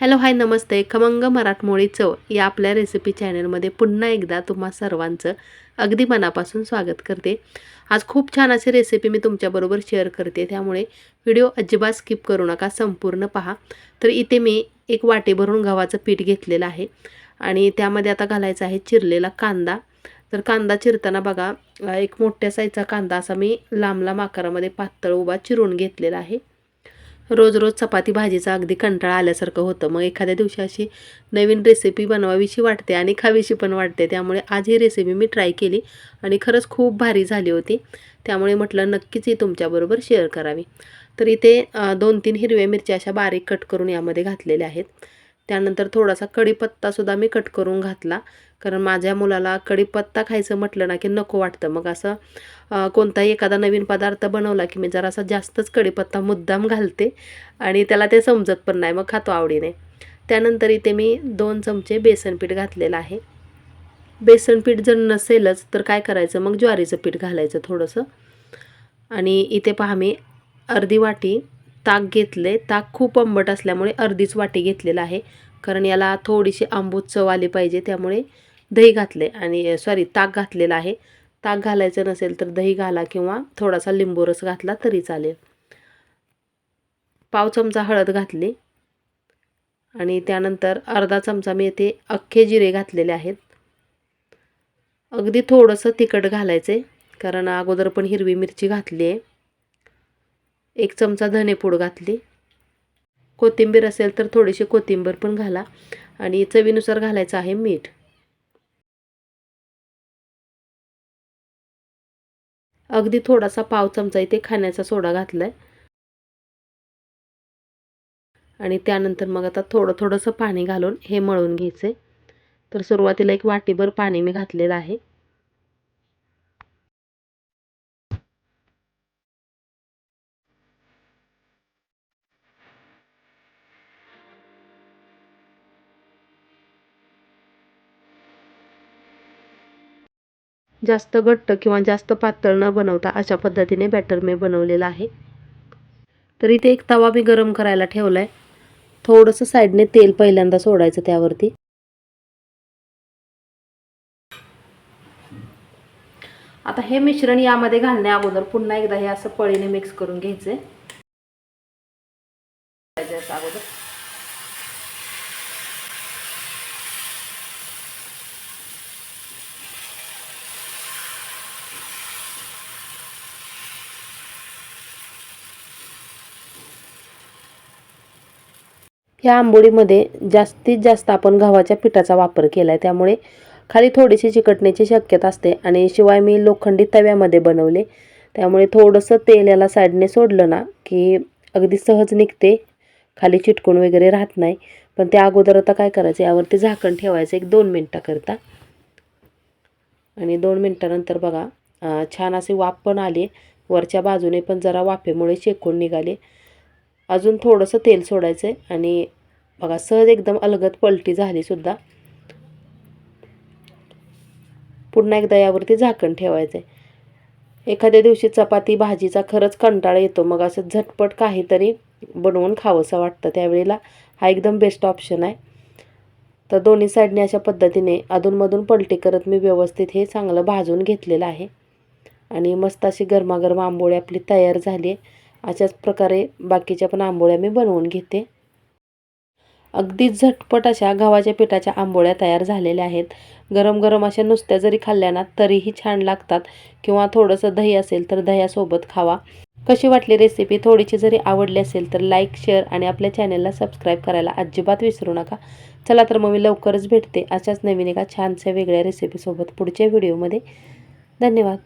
Hello hi नमस्ते. खमंग मराठमोळी चव या आपल्या रेसिपी चॅनलमध्ये पुन्हा एकदा तुम्हा सर्वांचं अगदी मनापासून स्वागत करते. आज खूप छान अशी रेसिपी मी तुमच्याबरोबर शेअर करते. त्यामुळे व्हिडिओ अजिबात स्किप करू नका संपूर्ण पहा. तर इथे मी एक वाटी भरून गव्हाचं पीठ घेतलेलं आहे आणि त्यामध्ये आता घालायचा आहे चिरलेला कांदा. तर कांदा चिरताना बघा एक मोठ्या साईजचा कांदा असा मी लांब लांब आकारामध्ये पातळ उभा चिरून घेतलेला आहे. रोज रोज चपाती भाजीचा अगदी कंटाळा आल्यासारखं होतं. मग एखाद्या दिवशी अशी नवीन रेसिपी बनवावीशी वाटते आणि खावीशी पण वाटते. त्यामुळे आज ही रेसिपी मी ट्राय केली आणि खरंच खूप भारी झाली होती. त्यामुळे म्हटलं नक्कीच ही तुमच्याबरोबर शेअर करावी. तर इथे दोन तीन हिरव्या मिरच्या अशा बारीक कट करून यामध्ये घातलेल्या आहेत. त्यानंतर थोडासा कढीपत्तासुद्धा मी कट करून घातला. कारण माझ्या मुलाला कढीपत्ता खायचं म्हटलं ना की नको वाटतं. मग असं कोणताही एखादा नवीन पदार्थ बनवला की मी जरासा जास्तच कढीपत्ता मुद्दाम घालते आणि त्याला ते समजत पण नाही मग खातो आवडीने. त्यानंतर इथे मी दोन चमचे बेसनपीठ घातलेलं आहे. बेसनपीठ जर नसेलच तर काय करायचं? मग ज्वारीचं पीठ घालायचं थोडंसं. आणि इथे पहा मी अर्धी वाटी ताक घेतले. ताक खूप आंबट असल्यामुळे अर्धीच वाटी घेतलेलं आहे. कारण याला थोडीशी आंबूत चव आली पाहिजे त्यामुळे दही घातले आणि सॉरी ताक घातलेलं आहे. ताक घालायचं नसेल तर दही घाला किंवा थोडासा लिंबू रस घातला तरी चालेल. पाव चमचा हळद घातली आणि त्यानंतर अर्धा चमचा मी येथे अख्खे जिरे घातलेले आहेत. अगदी थोडंसं तिखट घालायचे कारण अगोदर पण हिरवी मिरची घातली आहे. एक चमचा धनेपूड घातली. कोथिंबीर असेल तर थोडीशी कोथिंबीर पण घाला आणि चवीनुसार घालायचं आहे मीठ. अगदी थोडासा पाव चमचा इथे खाण्याचा सोडा घातलाय. आणि त्यानंतर मग आता थोडं थोडंसं पाणी घालून हे मळून घ्यायचं आहे तर सुरुवातीला एक वाटीभर पाणी मी घातलेलं आहे. जास्त घट्ट किंवा जास्त पातळ न बनवता अशा पद्धतीने बॅटर मी बनवलेलं आहे. तर इथे एक तवा मी गरम करायला ठेवला आहे थोडंसं साईडने तेल पहिल्यांदा सोडायचं त्यावरती. आता हे मिश्रण यामध्ये घालण्या अगोदर पुन्हा एकदा हे असं पळीने मिक्स करून घ्यायचे आहे ह्या आंबोळीमध्ये जास्तीत जास्त आपण गव्हाच्या पिठाचा वापर केला आहे त्यामुळे खाली थोडीशी चिकटण्याची शक्यता असते आणि शिवाय मी लोखंडी तव्यामध्ये बनवले. त्यामुळे थोडंसं तेल याला साईडने सोडलं ना की अगदी सहज निघते. खाली चिटकून वगैरे राहत नाही. पण त्या अगोदर आता काय करायचं यावरती झाकण ठेवायचं एक दोन मिनटाकरता. आणि दोन मिनटानंतर बघा छान असे वाफ पण आले. वरच्या बाजूने पण जरा वाफेमुळे शेकून निघाले. अजून थोडंसं तेल सोडायचं आहे आणि बघा सहज एकदम अलगद पलटी झालीसुद्धा पुन्हा एकदा यावरती झाकण ठेवायचं आहे एखाद्या दिवशी चपाती भाजीचा खरंच कंटाळा येतो. मग असं झटपट काहीतरी बनवून खावंसं वाटतं. त्यावेळेला हा एकदम बेस्ट ऑप्शन आहे. तर दोन्ही साईडने अशा पद्धतीने अधूनमधून पलटी करत मी व्यवस्थित हे चांगलं भाजून घेतलेलं आहे. आणि मस्त अशी गरमागरम आंबोळी आपली तयार झाली आहे. अशाच प्रकारे बाकीच्या पण आंबोळ्या मी बनवून घेते. अगदी झटपट अशा गव्हाच्या पिठाच्या आंबोळ्या तयार झालेल्या आहेत. गरम गरम अशा नुसत्या जरी खाल्ल्या ना तरीही छान लागतात. किंवा थोडंसं दही असेल तर दह्यासोबत खावा. कशी वाटली रेसिपी थोडीशी जरी आवडली असेल तर लाईक शेअर आणि आपल्या चॅनलला सबस्क्राईब करायला अजिबात विसरू नका. चला तर मग मी लवकरच भेटते अशाच नवीन एका छानशा वेगळ्या रेसिपीसोबत पुढच्या व्हिडिओमध्ये धन्यवाद.